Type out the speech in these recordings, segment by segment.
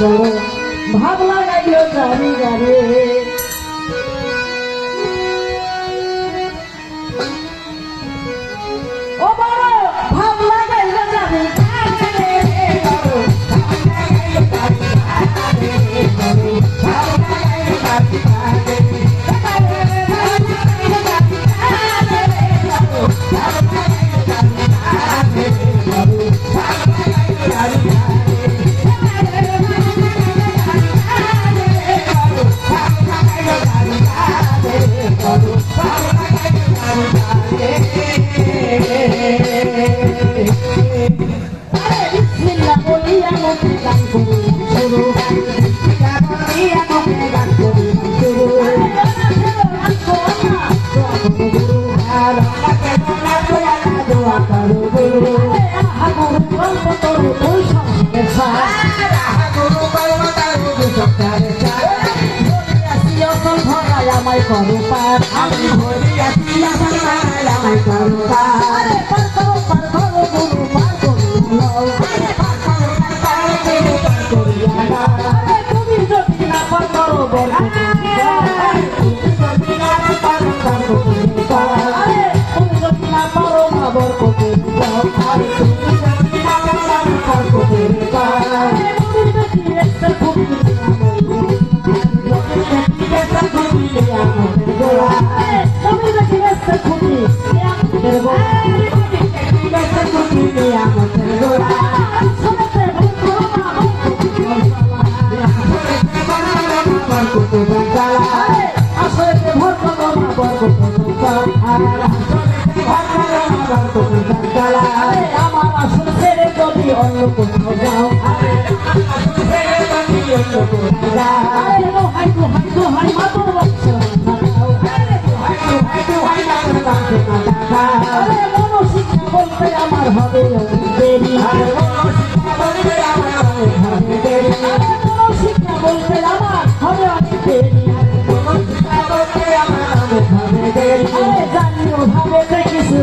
বড় গাইল লাগাইও গাড়ি আমায় করো পার আমি ভরি আছি আমার মায় আমায় করো পার পার করো পার করো গুরু পার করো লও পার করো পার করো পার করিয়া না তুমি যদি না পার করো বল। আমার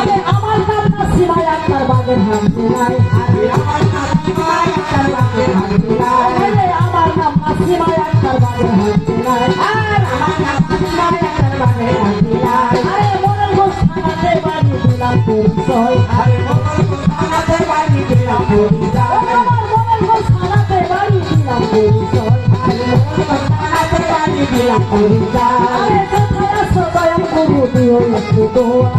আরে, আমার নাম নাসিমায় আক্তার বাগের হামসি নাই আরে, আমার নাম নাসিমায় আক্তার মনের গোস বাড়ি দিলাম পরিচয়। আরে, মনের গোস বাড়ি দিলাম পরিচয়। আমার মনের গোস বাড়ি দিলাম পরিচয়। গুরু দিও একটু দোয়া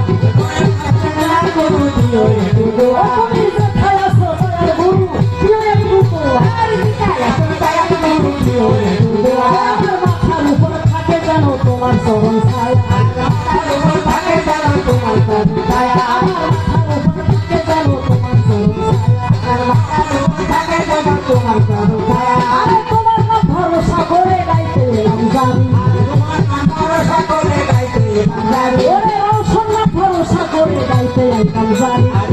গুরু দিও একটু দোয়া তুমি কোথায় আছো দয়াল গুরু দিও একটু দোয়া আরে আছো দয়াল গুরু দিও একটু দোয়া আমার মাথার উপর থাকে যেন তোমার চরণ ছায়া গাইতে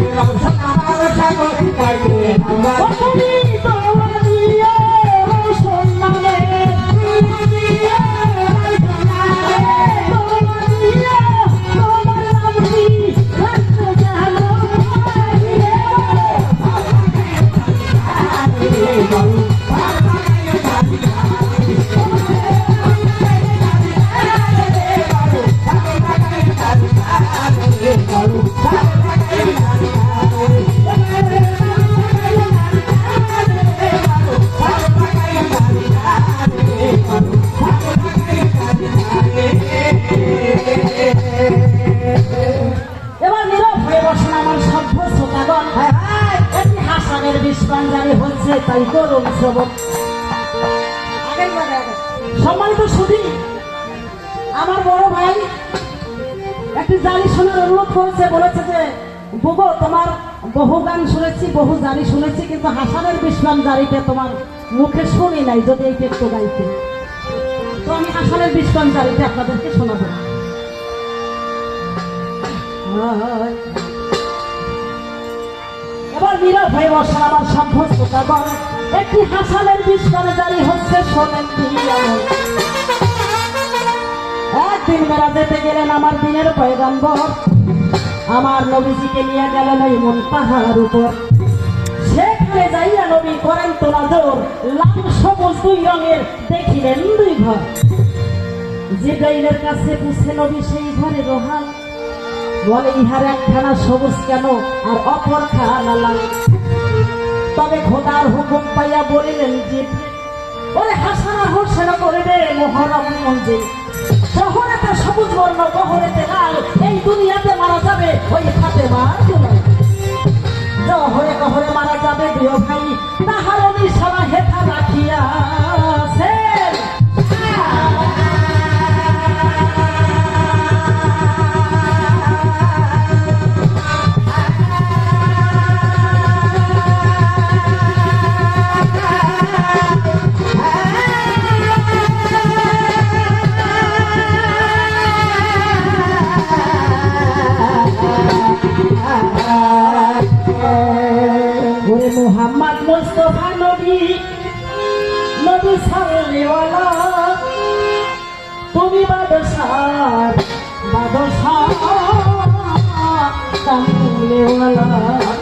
এবার নীরব হয়ে হাসানের বিশ্বাঞ্জালি হচ্ছে, তাই করুন শ্রবণ। সম্মানিত সুধী, আমার বড় ভাই একটি জালি শোনার অনুরোধ করেছে, বলেছে যে বুগো তোমার বহু গান শুনেছি, বহু জারি শুনেছি, কিন্তু হাসানের বিশ্রাম জারিতে তোমার মুখে শুনি নাই, যদি এইটা একটু গাইতে। তো আমি হাসানের বিশ্রাম জারিতে আপনাদেরকে শোনাবো। হায়। এবার মীরা ভাই বসার আমার সাব্যস্ততা বলে একটি হাসানের বিশ্রাম জারি হচ্ছে, শোনেন। একদিন মেরা যেতে গেলেন আমার দিনের পয়গাম্বর। আমার নবীজিকে নিয়ে গেলেন ওই মন পাহাড় উপর। সেখানে যাইয়া নবী করেন তো নজর লাল সবুজ দুই রঙের দেখিলেন দুই ঘর। জিব্রাইলের কাছে পুছে নবী সেই ঘরে রোহান। বলে ইহার একখানা সবুজ কেন আর অপর খানা লাল? তবে খোদার হুকুম পাইয়া বলিলেন যে, ওরে হাসানা হোসেন করবে মোহরম মঞ্জিল সবুজ বর্ণ, বহরেতে লাল, এই দুনিয়াতে মারা যাবে ওই ফাতে মার যাবে, প্রিয় ভাই, তাহার নিশানা হেথা वाला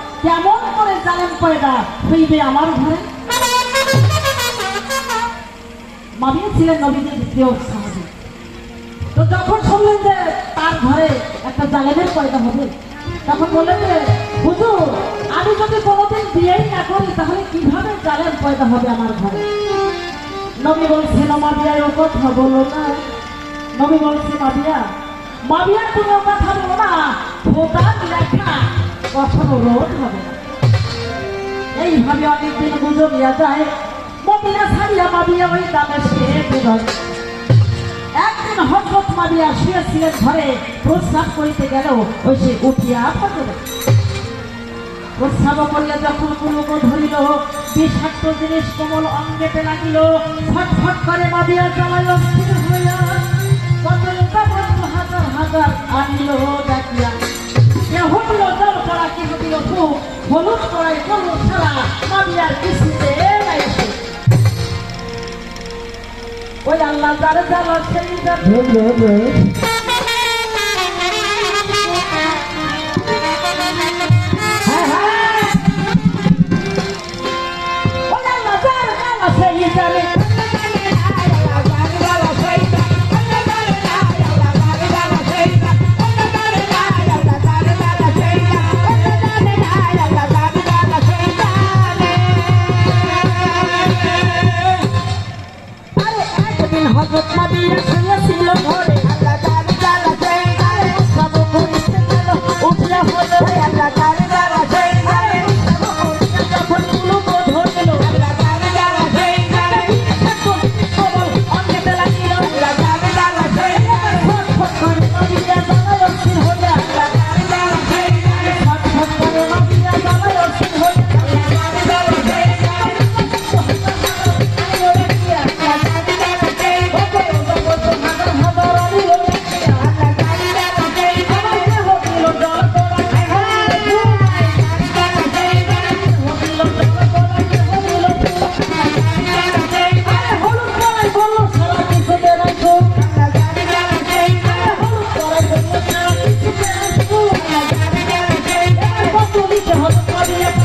কেমন করে জানেন পয়দা হইবে আমার ঘরে? মামিয়ে ছিলেন নবীদের দ্বিতীয় সাহায্য তো যখন শুনলেন যে তার ঘরে একটা জালেমের পয়দা হবে, তখন বললেন যে, হুজুর, আমি যদি কোনোদিন বিয়েই না করি, তাহলে কীভাবে জালেম পয়দা হবে আমার ঘরে? নবী বলছে মাবিয়া ও কথা বলো না। নবী বলছে মাবিয়া মাবিয়া তুমি ও কথা বলো না। লেখা কখনো রোধ হবে না। এইভাবে অনেকদিন গুজরিয়া যায়, মদিনা ছাড়িয়া মাবিয়া ওই বেরোয় একদিন হজরত মাবিয়া শুয়েছিলেন ঘরে, প্রস্রাব করিতে গেল ওই সে উঠিয়া ফজরে প্রস্রাব করিয়া যখন ধরিল বিষাক্ত জিনিস কোমল অঙ্গেতে লাগিল, ফটফট করে জামাই অস্থির হইয়া কত হাজার হাজার আনিল ডাকিয়া খুব হলুদ করাই হলুদ ছাড়া আমি আর কিছুতে ওই আল্লাহ তার জ্বালা সেই হুকুম